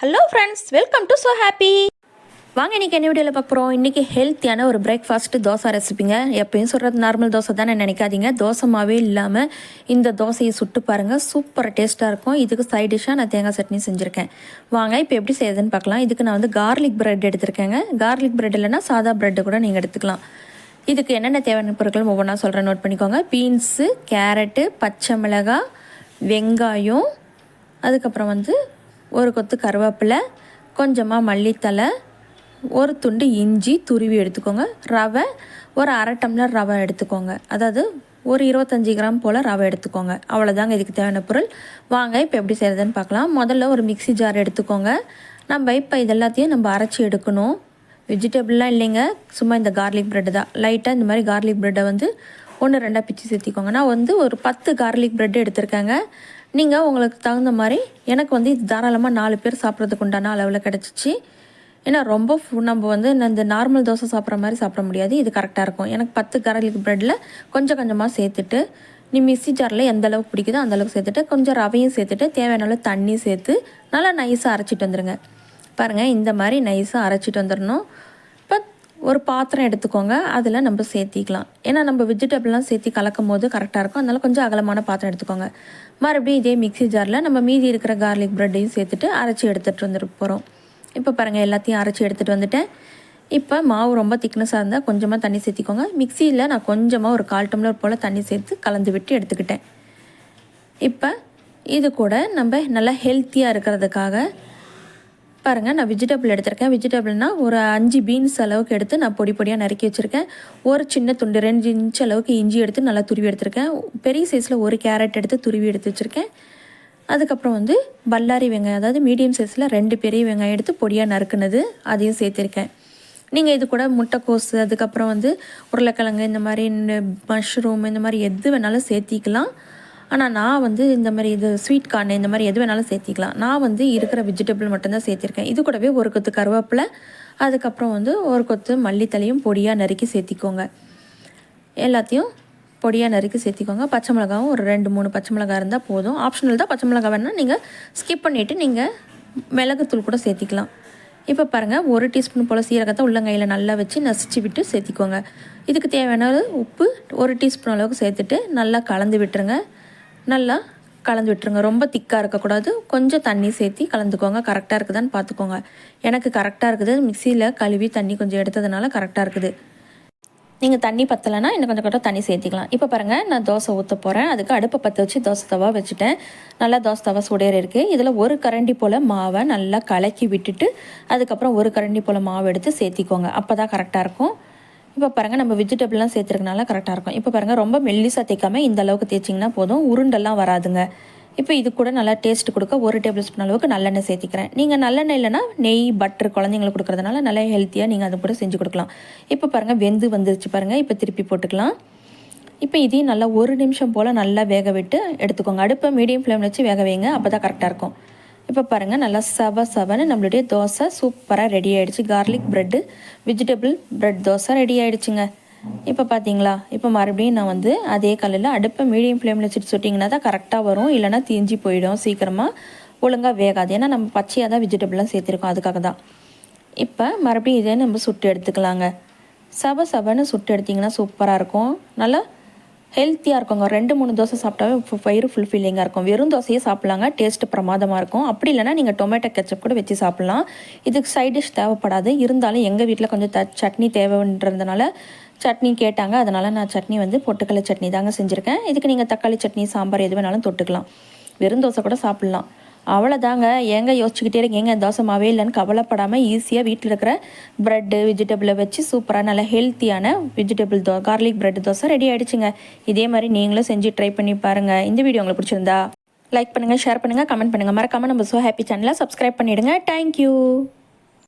Hello friends welcome to so happy வாங்க இன்றைக்கி என்ன வீடியோவில் பார்க்குறோம் இன்றைக்கி ஹெல்த்தியான ஒரு பிரேக்ஃபாஸ்ட்டு தோசை ரெசிபிங்க எப்பயும் சொல்கிறது நார்மல் தோசை தானே நினைக்காதீங்க. தோசை மாவே இல்லாமல் இந்த தோசையை சுட்டு பாருங்கள் சூப்பர் டேஸ்ட்டாக இருக்கும். இதுக்கு சைட் டிஷ்ஷாக நான் தேங்காய் சட்னி செஞ்சுருக்கேன். வாங்க இப்போ எப்படி செய்யுதுன்னு பார்க்கலாம். இதுக்கு நான் வந்து கார்லிக் பிரெட் எடுத்திருக்கேங்க. கார்லிக் பிரெட் இல்லைன்னா சாதா ப்ரெட்டு கூட நீங்கள் எடுத்துக்கலாம். இதுக்கு என்னென்ன தேவையான பொருட்கள் ஒவ்வொன்றா சொல்கிறேன் நோட் பண்ணிக்கோங்க. பீன்ஸு கேரட்டு பச்சை மிளகாய் வெங்காயம் அதுக்கப்புறம் வந்து ஒரு கொத்து கருவேப்பிலை கொஞ்சமாக மல்லித்தலை ஒரு துண்டு இஞ்சி துருவி எடுத்துக்கோங்க. ரவை ஒரு அரை டம்ளர் ரவை எடுத்துக்கோங்க. அதாவது ஒரு இருபத்தஞ்சி கிராம் போல் ரவை எடுத்துக்கோங்க. அவ்வளோதாங்க இதுக்கு தேவையான பொருள். வாங்க இப்போ எப்படி செய்கிறதுன்னு பார்க்கலாம். முதல்ல ஒரு மிக்சி ஜார் எடுத்துக்கோங்க. நம்ம இப்போ இது எல்லாத்தையும் நம்ம அரைச்சி எடுக்கணும். வெஜிடபிள்லாம் இல்லைங்க. சும்மா இந்த கார்லிக் ப்ரெட்டு தான். லைட்டாக இந்த மாதிரி கார்லிக் ப்ரெட்டை வந்து ஒன்று ரெண்டாக பிச்சு சேர்த்திக்கோங்க. நான் வந்து ஒரு பத்து கார்லிக் ப்ரெட் எடுத்திருக்கேங்க. நீங்கள் உங்களுக்கு தகுந்த மாதிரி எனக்கு வந்து இது தாராளமாக நாலு பேர் சாப்பிட்றதுக்கு உண்டான அளவில் கிடச்சிச்சு. ஏன்னா ரொம்ப நம்ம வந்து இந்த நார்மல் தோசை சாப்பிட்ற மாதிரி சாப்பிட முடியாது. இது கரெக்டாக இருக்கும். எனக்கு பத்து கரலிக்கு ப்ரெட்டில் கொஞ்சம் கொஞ்சமாக சேர்த்துட்டு நீ மிக்சி ஜாரில் எந்த அளவுக்கு பிடிக்குதோ அந்தளவுக்கு சேர்த்துட்டு கொஞ்சம் ரவையும் சேர்த்துட்டு தேவையான அளவு தண்ணி சேர்த்து நல்லா நைஸாக அரைச்சிட்டு வந்துடுங்க பாருங்கள் இந்த மாதிரி நைஸாக அரைச்சிட்டு வந்துடணும் ஒரு பாத்திரம் எடுத்துக்கோங்க அதில் நம்ம சேர்த்திக்கலாம். ஏன்னா நம்ம வெஜிடபிள்லாம் சேர்த்து கலக்கும் போது கரெக்டாக இருக்கும். அதனால் கொஞ்சம் அகலமான பாத்திரம் எடுத்துக்கோங்க. மறுபடியும் இதே மிக்சி ஜாரில் நம்ம மீதி இருக்கிற கார்லிக் ப்ரெட்டையும் சேர்த்துட்டு அரைச்சி எடுத்துகிட்டு வந்துட்டு போகிறோம் இப்போ பாருங்கள் எல்லாத்தையும் அரைச்சி எடுத்துகிட்டு வந்துட்டேன். இப்போ மாவு ரொம்ப திக்னஸாக இருந்தால் கொஞ்சமாக தண்ணி சேர்த்திக்கோங்க. மிக்சியில் நான் கொஞ்சமாக ஒரு கால் டம்ளர் போல் தண்ணி சேர்த்து கலந்து விட்டு எடுத்துக்கிட்டேன். இப்போ இது கூட நம்ம நல்லா ஹெல்த்தியாக இருக்கிறதுக்காக பாருங்கள் நான் வெஜிடபிள் எடுத்திருக்கேன். வெஜிடபிள்னால் ஒரு அஞ்சு பீன்ஸ் அளவுக்கு எடுத்து நான் பொடி பொடியாக நறுக்கி வச்சுருக்கேன். ஒரு சின்ன துண்டு ரெண்டு இன்ச் அளவுக்கு இஞ்சி எடுத்து நல்லா துருவி எடுத்திருக்கேன். பெரிய சைஸில் ஒரு கேரட் எடுத்து துருவி எடுத்து வச்சுருக்கேன். அதுக்கப்புறம் வந்து பல்லாரி வெங்காயம் அதாவது மீடியம் சைஸில் ரெண்டு பெரிய வெங்காயம் எடுத்து பொடியாக நறுக்குனது அதையும் சேர்த்துருக்கேன். நீங்கள் இது கூட முட்டைக்கோஸ் அதுக்கப்புறம் வந்து உருளைக்கிழங்கு இந்த மாதிரி மஷ்ரூம் இந்த மாதிரி எது வேணாலும் சேர்த்திக்கலாம். ஆனால் நான் வந்து இந்த மாதிரி இது ஸ்வீட் கார்ன் இந்த மாதிரி எது வேணாலும் சேர்த்திக்கலாம். நான் வந்து இருக்கிற வெஜிடபிள் மட்டும்தான் சேர்த்திருக்கேன். இது கூடவே ஒரு கொத்து கருவேப்பிலை அதுக்கப்புறம் வந்து ஒரு கொத்து மல்லித்தலையும் பொடியாக நறுக்கி சேர்த்திக்கோங்க. எல்லாத்தையும் பொடியாக நறுக்கி சேர்த்திக்கோங்க. பச்சை மிளகாவும் ஒரு ரெண்டு மூணு பச்சை மிளகா இருந்தால் போதும். ஆப்ஷனல் தான் பச்சை மிளகா வேணால் நீங்கள் ஸ்கிப் பண்ணிவிட்டு நீங்கள் மிளகுத்தூள் கூட சேர்த்திக்கலாம். இப்போ பாருங்கள் ஒரு டீஸ்பூன் போல் சீரகத்தை உள்ளங்கையில் நல்லா வச்சு நசிச்சு விட்டு சேர்த்திக்கோங்க. இதுக்கு தேவையான உப்பு ஒரு டீஸ்பூன் அளவுக்கு சேர்த்துட்டு நல்லா கலந்து விட்டுருங்க. நல்லா கலந்து விட்டுருங்க. ரொம்ப திக்காக இருக்கக்கூடாது. கொஞ்சம் தண்ணி சேர்த்தி கலந்துக்கோங்க. கரெக்டாக இருக்குதான்னு பார்த்துக்கோங்க எனக்கு கரெக்டாக இருக்குது. மிக்சியில் கழுவி தண்ணி கொஞ்சம் எடுத்ததுனால கரெக்டாக இருக்குது. நீங்கள் தண்ணி பத்தலைன்னா இன்னும் கொஞ்சம் கொஞ்சம் தண்ணி சேர்த்திக்கலாம். இப்போ பாருங்கள் நான் தோசை ஊற்ற போகிறேன் அதுக்கு அடுப்பை பற்ற வச்சு தோசை தவா வச்சுட்டேன். நல்லா தோசை தவா சுடையர் இருக்குது இதில் ஒரு கரண்டி போல் மாவை நல்லா கலக்கி விட்டுட்டு அதுக்கப்புறம் ஒரு கரண்டி போல் மாவு எடுத்து சேர்த்திக்கோங்க. அப்போ தான் கரெக்டாக இருக்கும். இப்போ பாருங்கள் நம்ம வெஜிடபிள்லாம் சேர்த்துருக்கனால கரெக்டாக இருக்கும். இப்போ பாருங்கள் ரொம்ப மெல்லிசாக தேய்க்காமல் இந்த அளவுக்கு தேய்ச்சிங்கன்னா போதும். உருண்டெல்லாம் வராதுங்க. இப்போ இது கூட நல்லா டேஸ்ட் கொடுக்க ஒரு டேபிள் ஸ்பூன் அளவுக்கு நல்லெண்ணெய் சேர்த்திக்கிறேன். நீங்கள் நல்லெண்ணெய் இல்லைனா நெய் பட்டர் குழந்தைங்களுக்கு கொடுக்குறதுனால நல்லா ஹெல்த்தியாக நீங்கள் அது கூட செஞ்சு கொடுக்கலாம். இப்போ பாருங்கள் வெந்து வந்துருச்சு பாருங்கள் இப்போ திருப்பி போட்டுக்கலாம். இப்போ இதையும் நல்லா ஒரு நிமிஷம் போல் நல்லா வேக விட்டு எடுத்துக்கோங்க. அடுப்பை மீடியம் ஃப்ளேமில் வச்சு வேக வைங்க அப்போ தான் கரெக்டாக இருக்கும். இப்போ பாருங்கள் நல்லா சவ சவன்னு நம்மளுடைய தோசை சூப்பராக ரெடி ஆகிடுச்சு garlic bread vegetable bread dosa ready ஆகிடுச்சுங்க இப்போ பார்த்தீங்களா இப்போ மறுபடியும் நான் வந்து அதே கல்லில் அடுப்பை மீடியம் ஃப்ளேமில் வச்சுட்டு சுட்டிங்கன்னா தான் கரெக்டாக வரும். இல்லைனா தீஞ்சி போயிடும் சீக்கிரமாக ஒழுங்காக வேகாது. ஏன்னா நம்ம பச்சையாக தான் வெஜிடபிள்லாம் சேர்த்துருக்கோம். அதுக்காக தான். இப்போ மறுபடியும் இதே நம்ம சுட்டு எடுத்துக்கலாங்க. சவ சவன்னு சுட்டு எடுத்திங்கன்னா சூப்பராக இருக்கும். நல்லா ஹெல்த்தியாக இருக்குங்க ரெண்டு மூணு தோசை சாப்பிட்டாவே வயிறு ஃபுல்ஃபில்லிங்காக இருக்கும். வெறும் தோசையே சாப்பிட்லாங்க டேஸ்ட்டு பிரமாதமாக இருக்கும். அப்படி இல்லைனா நீங்கள் டொமேட்டோ கெச்சப் கூட வச்சு சாப்பிட்லாம். இதுக்கு சைட் டிஷ் தேவைப்படாது. இருந்தாலும் எங்கள் வீட்டில் கொஞ்சம் த சட்னி தேவைன்றதுனால சட்னி கேட்டாங்க. அதனால் நான் சட்னி வந்து பொட்டுக்கடலை சட்னி தாங்க செஞ்சுருக்கேன். இதுக்கு நீங்கள் தக்காளி சட்னி சாம்பார் எது வேணாலும் தொட்டுக்கலாம். வெறும் தோசை கூட சாப்பிட்லாம். அவ்வளோதாங்க ஏங்க யோசிச்சுக்கிட்டே இருக்கீங்க தோசை மாவே இல்லைன்னு கவலைப்படாமல் ஈஸியாக வீட்டில் இருக்கிற ப்ரெட்டு வெஜிடபிளை வச்சு சூப்பராக நல்ல ஹெல்த்தியான வெஜிடபிள் தோ கார்லிக் ப்ரெட் தோசை ரெடி ஆகிடுச்சுங்க இதே மாதிரி நீங்களும் செஞ்சு ட்ரை பண்ணி பாருங்கள் இந்த வீடியோ உங்களுக்கு பிடிச்சிருந்தா லைக் பண்ணுங்கள் ஷேர் பண்ணுங்கள் கமெண்ட் பண்ணுங்கள் மறக்காமல் நம்ம ஸோ ஹாப்பி சேனலை சப்ஸ்கிரைப் பண்ணிவிடுங்க தேங்க்யூ